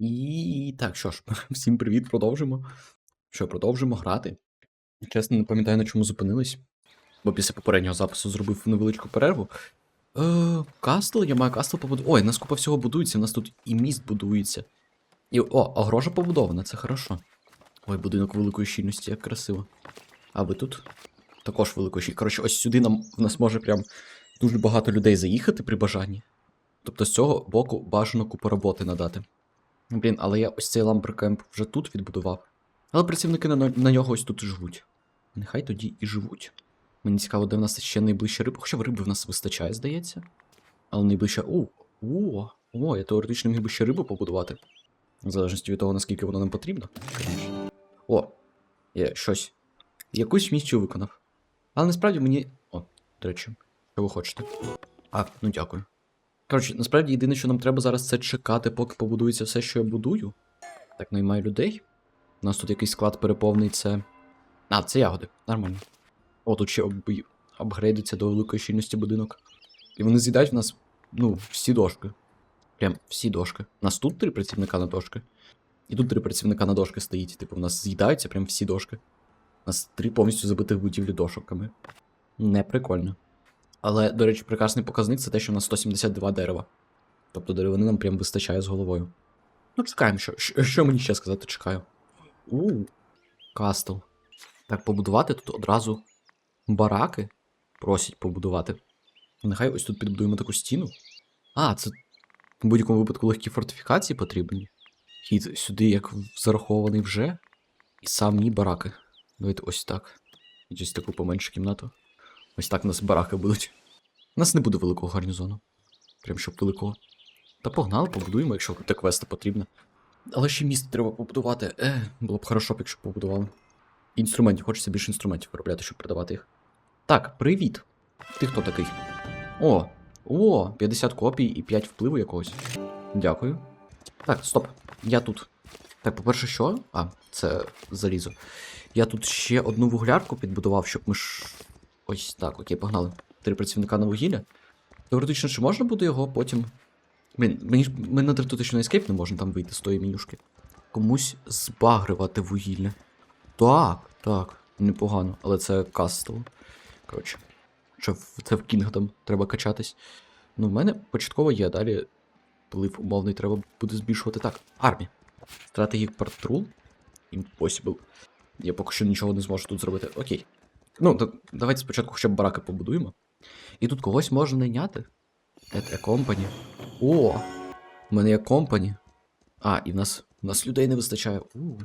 І так, що ж, всім привіт, продовжимо. Що, продовжимо грати. Чесно, не пам'ятаю, на чому зупинились. Бо після попереднього запису зробив невеличку перерву. Е, Кастл, я маю кастл побудувати. Ой, нас купа всього будується, у нас тут і міст будується. І, о, огрожа побудована, це хорошо. Ой, будинок великої щільності, як красиво. А ви тут? Також великої щільності. Коротше, ось сюди нам в нас може прям дуже багато людей заїхати при бажанні. Тобто з цього боку бажано купу роботи надати. Блін, але я ось цей ламберкемп вже тут відбудував. Але працівники на, на нього ось тут живуть. Нехай тоді і живуть. Мені цікаво, де в нас ще найближча риба. Хоча риби в нас вистачає, здається. Але найближча. О, о, о, я теоретично міг би ще рибу побудувати. В залежності від того, наскільки воно нам потрібно. О, я щось. Якусь місію виконав. Але насправді мені. О, до речі, що ви хочете? А, ну дякую. Коротше, насправді єдине, що нам треба зараз, це чекати, поки побудується все, що я будую. Так, наймаю людей. У нас тут якийсь склад переповниться. А, це ягоди, нормально. О, тут ще об... апгрейдиться до великої щільності будинок. І вони з'їдають в нас, ну, всі дошки. Прям всі дошки. У нас тут три працівника на дошки. І тут три працівника на дошки стоїть. Типу, в нас з'їдаються прям всі дошки. У нас три повністю забитих будівлі дошками. Не прикольно. Але, до речі, прекрасний показник це те, що у нас 172 дерева. Тобто деревини нам прям вистачає з головою. Ну, чекаємо, що, що, мені ще сказати, чекаю. У, кастл. Так, побудувати тут одразу бараки. Просять побудувати. Нехай ось тут підбудуємо таку стіну. А, це в будь-якому випадку легкі фортифікації потрібні. Хід сюди як зарахований вже. І самі бараки. Давайте ось так. Ось таку поменшу кімнату. Ось так у нас бараки будуть. У нас не буде великого гарнізону. Прям щоб великого. Та погнали, побудуємо, якщо для квеста потрібно. Але ще міст треба побудувати. Е, було б хорошо, якщо побудували. Інструментів, хочеться більше інструментів виробляти, щоб продавати їх. Так, привіт. Ти хто такий? О, о, 50 копій і 5 впливу якогось. Дякую. Так, стоп. Я тут. Так, по-перше, що? А, це залізо. Я тут ще одну вуглярку підбудував, щоб ми ж. Ось так, окей, погнали. Три працівника на вугілля. Теоретично, чи можна буде його потім. Блін, мені ж на теоретично на ескейп не можемо там вийти з тої менюшки. Комусь збагривати вугілля. Так, так, непогано, але це кастл. Коротше. Що це в Kingdom треба качатись. Ну, в мене початково є, далі вплив умовний треба буде збільшувати. Так, армія. Стратегік патрул. Impossible. Я поки що нічого не зможу тут зробити. Окей. Ну, давайте спочатку хоча б бараки побудуємо. І тут когось можна найняти. Це компані. О! У мене є компані. А, і в нас в нас людей не вистачає. У,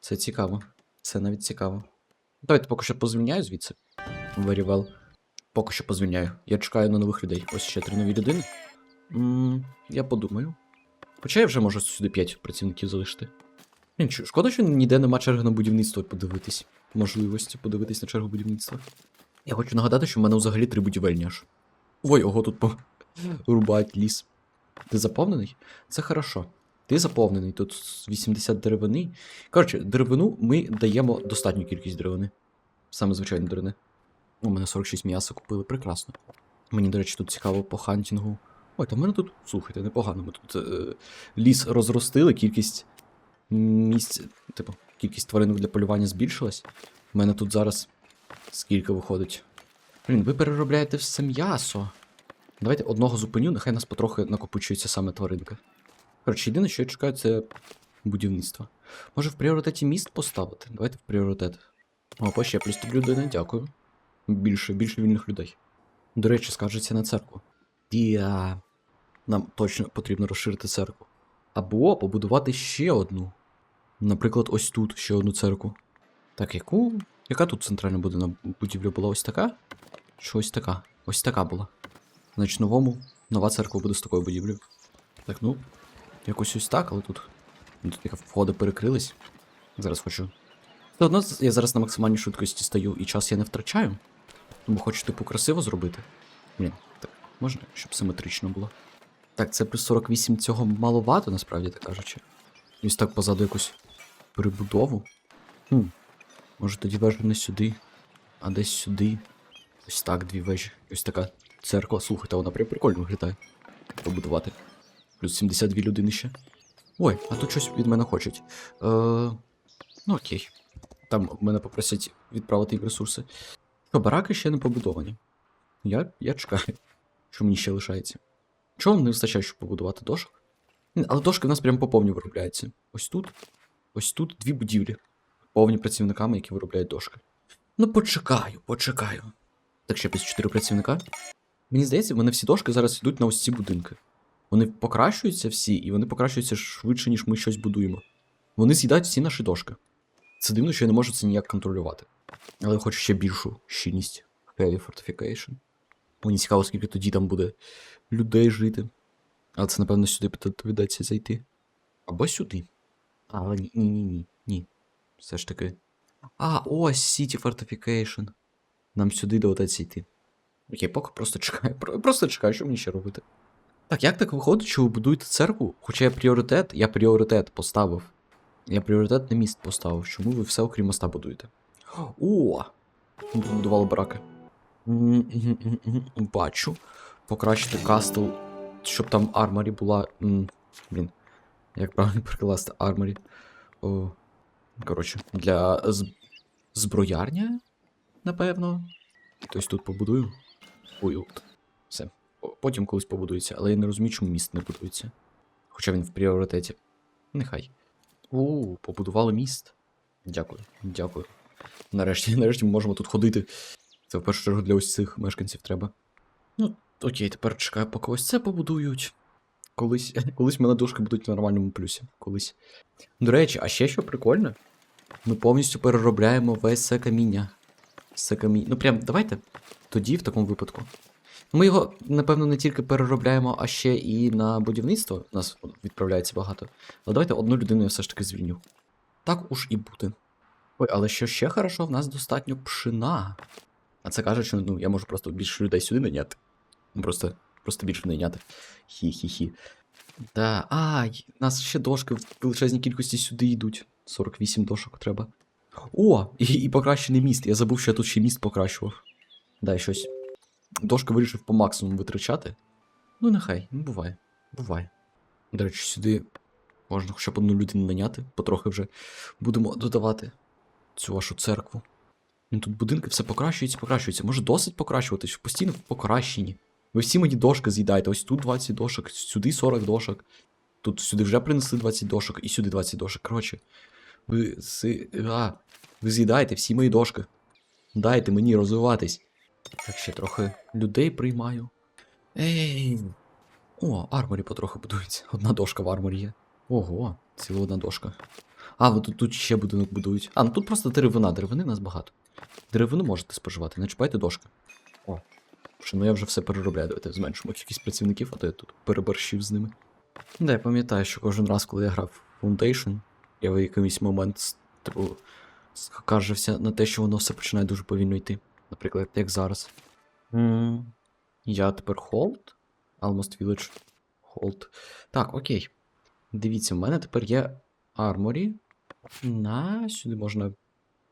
це цікаво. Це навіть цікаво. Давайте поки що позвільняю звідси. Very well. Поки що позвільняю. Я чекаю на нових людей. Ось ще три нові людини. м я подумаю. Хоча я вже можу сюди 5 працівників залишити. Блін, шкода, що ніде нема черги на будівництво подивитись. Можливості подивитись на чергу будівництва. Я хочу нагадати, що в мене взагалі три будівельні аж. Ой, ого, тут рубають ліс. Ти заповнений? Це хорошо. Ти заповнений, тут 80 деревини. Коротше, деревину ми даємо достатню кількість деревини. Саме звичайно деревини. У мене 46 м'яса купили, прекрасно. Мені, до речі, тут цікаво по хантінгу. Ой, та в мене тут, слухайте, непогано. Ми тут е, ліс розростили, кількість місць, типу, кількість тваринок для полювання збільшилась. У мене тут зараз скільки виходить. Блін, ви переробляєте все м'ясо. Давайте одного зупиню, нехай нас потрохи накопичується саме тваринка. Коротше, єдине, що я чекаю, це будівництво. Може в пріоритеті міст поставити? Давайте в пріоритет. О, пощеплюсь тобі людини, дякую. Більше, більше вільних людей. До речі, скаржиться на церкву. Дія. Нам точно потрібно розширити церкву. Або побудувати ще одну. Наприклад, ось тут ще одну церкву. Так, яку. Яка тут центральна буде будівля була ось така? Чи ось така? Ось така була. Значить, новому нова церква буде з такою будівлею. Так, ну, якось ось так, але тут. ну, Тут яка входи перекрились. Зараз хочу. Все одно я зараз на максимальній швидкості стою і час я не втрачаю. Тому хочу, типу, красиво зробити. Блін, так, можна, щоб симетрично було. Так, це плюс 48 цього маловато, насправді так кажучи. Ось так позаду якусь перебудову. Хм. Може тоді вежа не сюди, а десь сюди. Ось так, дві вежі. Ось така церква. Слухайте, вона прям прикольно виглядає. Побудувати. Плюс 72 людини ще. Ой, а тут щось від мене хочуть. Е, ну окей. Там мене попросять відправити їм ресурси. Що, бараки ще не побудовані. Я, я чекаю, що мені ще лишається. Чого вам не вистачає, щоб побудувати дошок? Але дошки в нас прямо по повні виробляються. Ось тут, ось тут дві будівлі. Повні працівниками, які виробляють дошки. Ну, почекаю, почекаю. Так ще плюс 4 працівника. Мені здається, в мене всі дошки зараз йдуть на ось ці будинки. Вони покращуються всі, і вони покращуються швидше, ніж ми щось будуємо. Вони з'їдають всі наші дошки. Це дивно, що я не можу це ніяк контролювати. Але я хочу ще більшу щільність. Heavy Fortification. Мені цікаво, скільки тоді там буде людей жити. Але це, напевно, сюди доведеться зайти. Або сюди. Але ні, ні, ні, ні. Ні. Все ж таки. А, ось City Fortification. Нам сюди доведеться йти. Окей, поки просто чекаю. Просто чекаю, що мені ще робити. Так, як так виходить, що ви будуєте церкву? Хоча я пріоритет, я пріоритет поставив. Я пріоритет на міст поставив. Чому ви все окрім моста будуєте? О! Ми побудували браки. Бачу. Покращити кастл, щоб там арморі була. Блін. Як правильно прикласти арморі? О, коротше, для з... зброярня, напевно. Тобто тут побудую. От. Все. Потім колись побудується, але я не розумію, чому міст не будується. Хоча він в пріоритеті. Нехай. У, побудували міст. Дякую, дякую. Нарешті, нарешті ми можемо тут ходити. Це в першу чергу для ось цих мешканців треба. Ну, окей, тепер чекаю, поки ось це побудують. Колись, колись мене дошки будуть в нормальному плюсі. Колись. До речі, а ще що прикольно? Ми повністю переробляємо весь це каміння. Все каміння. Ну прям давайте. Тоді, в такому випадку. Ми його, напевно, не тільки переробляємо, а ще і на будівництво. У нас відправляється багато. Але давайте одну людину я все ж таки звільню. Так уж і буде. Ой, але що ще хорошо, в нас достатньо пшена. А це каже, що ну, я можу просто більше людей сюди наняти. Просто, просто більше наняти. Хі-хі-хі. Да, а, у нас ще дошки в величезній кількості сюди йдуть. 48 дошок треба. О, і, і покращений міст. Я забув, що я тут ще міст покращував. Дай щось. Дошки вирішив по максимуму витрачати. Ну, нехай, ну буває. Буває. До речі, сюди можна хоча б одну людину наняти, потрохи вже будемо додавати цю вашу церкву. Ну, тут будинки все покращується, покращується. Може досить покращуватись, постійно в покращенні. Ви всі мені дошки з'їдаєте. Ось тут 20 дошок, сюди 40 дошок. Тут сюди вже принесли 20 дошок і сюди 20 дошок. Коротше, ви си... а, ви з'їдаєте всі мої дошки. Дайте мені розвиватись. Так ще трохи людей приймаю. Ей. О, арморі потроху будується. Одна дошка в арморі є. Ого, ціла одна дошка. А, ви тут, тут ще будинок будують. А, ну тут просто деревина, деревини нас багато. Деревину можете споживати, не чіпайте дошки. О. Що, ну я вже все переробляю, давайте зменшимо кількість працівників, а то я тут переборщив з ними. Да, я пам'ятаю, що кожен раз, коли я грав в Foundation, я в якийсь момент скаржився на те, що воно все починає дуже повільно йти. Наприклад, як зараз. М, Я тепер Hold. Almost Village. Hold. Так, окей. Дивіться, в мене тепер є арморі. На, сюди можна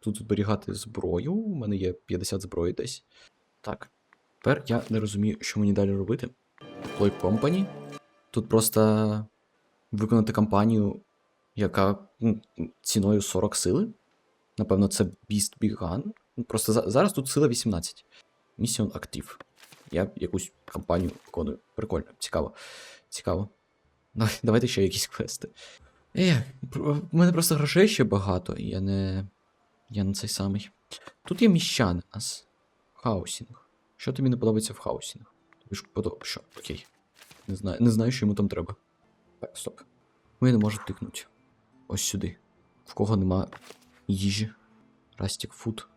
тут зберігати зброю. У мене є 50 зброї десь. Так. Тепер я не розумію, що мені далі робити. Deploy Company. Тут просто виконати кампанію, яка м, ціною 40 сили. Напевно, це Beast Begun. Ну, Просто за- зараз тут сила 18. Місіон актив. Я якусь кампанію виконую. Прикольно, цікаво. Цікаво. Давайте ще якісь квести. Е, в мене просто грошей ще багато, і я не. Я не цей самий. Тут є міщани у нас. Хаусінг. Що тобі не подобається в хаусінг? Тобі ж подобається. Що? Окей. Не знаю, не знаю, що йому там треба. Так, стоп. Ну, я не можу тикнути. Ось сюди. В кого нема їжі. Растік фуд.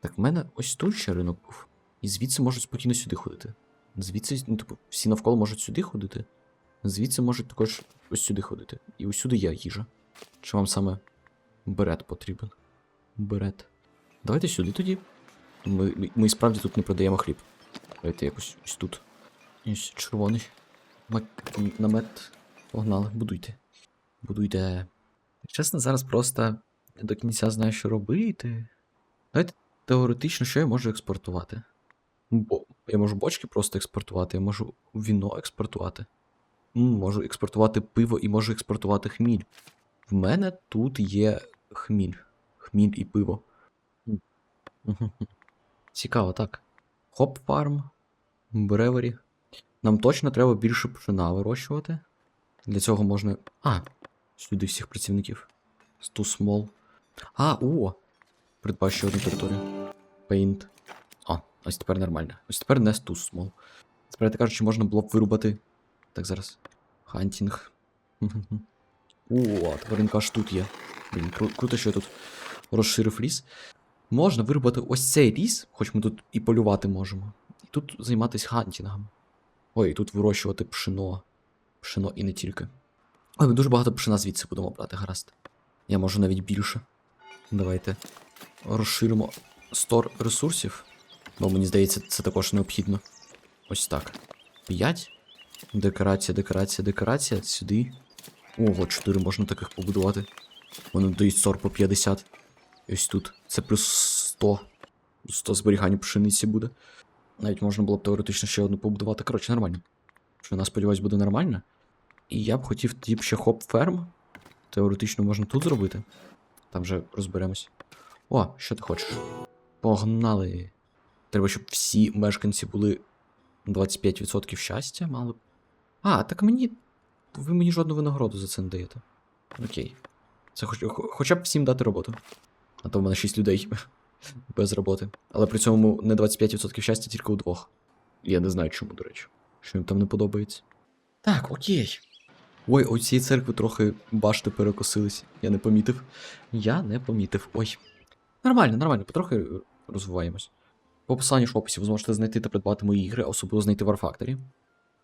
Так, в мене ось тут ще ринок був. І звідси можуть спокійно сюди ходити. Звідси, ну, типу, всі навколо можуть сюди ходити. Звідси можуть також ось сюди ходити. І усюди є їжа. Чи вам саме берет потрібен? Берет. Давайте сюди тоді. Ми, ми, справді тут не продаємо хліб. Давайте якось ось тут. Ось червоний. Намет. Погнали, будуйте. Будуйте. Чесно, зараз просто не до кінця знаю, що робити. Давайте теоретично, що я можу експортувати. Бо я можу бочки просто експортувати, я можу віно експортувати. можу експортувати пиво і можу експортувати хміль. В мене тут є хміль. Хміль і пиво. Цікаво, так. Хоп фарм, бревері. Нам точно треба більше пшена вирощувати. Для цього можна. А, сюди всіх працівників. Сту смол. А, о! Придбав ще одну територію. Paint. О, ось тепер нормально. Ось тепер не сту смол. Справді кажучи, можна було б вирубати. Так, зараз. Хантінг. О, тепер він аж тут є. Блін, кру- круто, що я тут розширив ліс. Можна вирубати ось цей ліс, хоч ми тут і полювати можемо. І тут займатися хантінгом. Ой, і тут вирощувати пшено. Пшено і не тільки. Ой, ми дуже багато пшена звідси будемо брати, гаразд. Я можу навіть більше. Давайте розширимо стор ресурсів. Бо мені здається, це також необхідно. Ось так. 5. Декорація, декорація, декорація. Сюди. Ого, 4 можна таких побудувати. Вони дають сор по 50. Ось тут. Це плюс 100. 100 зберігань пшениці буде. Навіть можна було б теоретично ще одну побудувати. Коротше, нормально. Що, я сподіваюсь, буде нормально. І я б хотів тоді б ще хоп ферм. Теоретично можна тут зробити. Там вже розберемось. О, що ти хочеш? Погнали. Треба, щоб всі мешканці були 25% щастя мали б. А, так мені. Ви мені жодну винагороду за це не даєте. Окей. Це хоч, хоча б всім дати роботу. А то в мене 6 людей без роботи. Але при цьому не 25% щастя, тільки у двох. Я не знаю чому, до речі. Що їм там не подобається. Так, окей. Ой, у цієї церкви трохи башти перекосились. Я не помітив. Я не помітив. Ой. Нормально, нормально, потрохи розвиваємось. В описанні ж в описі ви зможете знайти та придбати мої ігри, особливо знайти War Factory.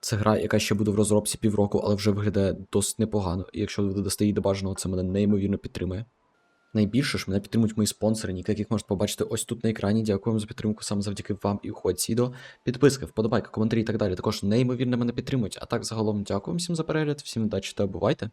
Це гра, яка ще буде в розробці півроку, але вже виглядає досить непогано. І якщо ви додасте її до бажаного, це мене неймовірно підтримує. Найбільше ж мене підтримують мої спонсори, ніки, яких можете побачити ось тут на екрані. Дякую вам за підтримку саме завдяки вам і уходь сідо. Підписки, вподобайка, коментарі і так далі. Також неймовірно мене підтримують. А так загалом дякую всім за перегляд, всім удачі та бувайте.